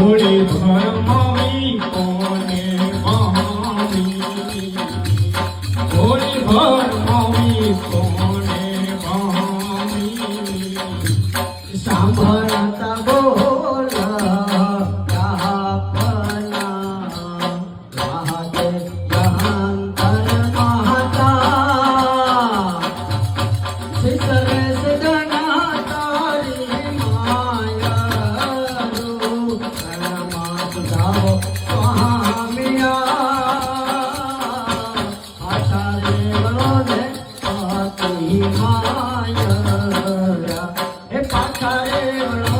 ধরে ধর্ম রে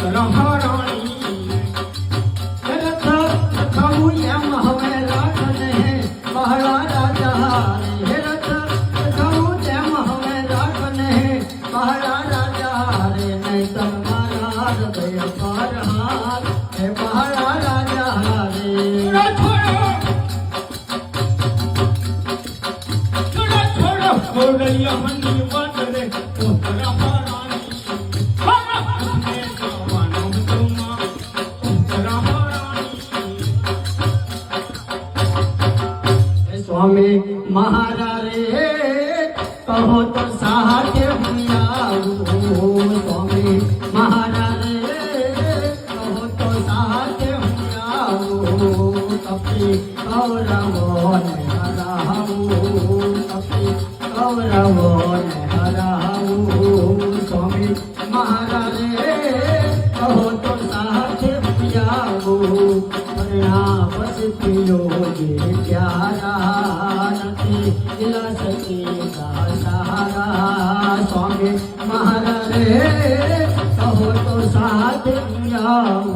છોડો છોડો છોડો યમની વાતરે ઓતરા અમે મહારા રે, કહો તો સાહે હું આવું સ્વામી મહારા રે, કહો તો સાહે હું આવું કપી કૌરવો ને હરાવું કપી કૌરવો ને હરાવું સ્વામી મહારા રે, કહો તો સાહે હું આવું પરિણામ પછી પીયો જે પ્યારા भजला सके सहारा स्वामी महाराज कहो तो साथ जाओ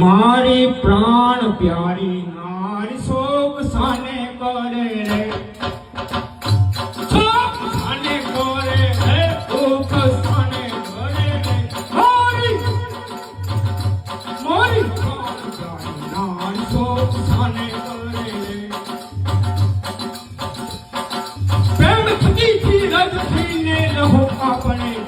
मारी प्राण प्यारी नारी शोक साने करे रे। ને હું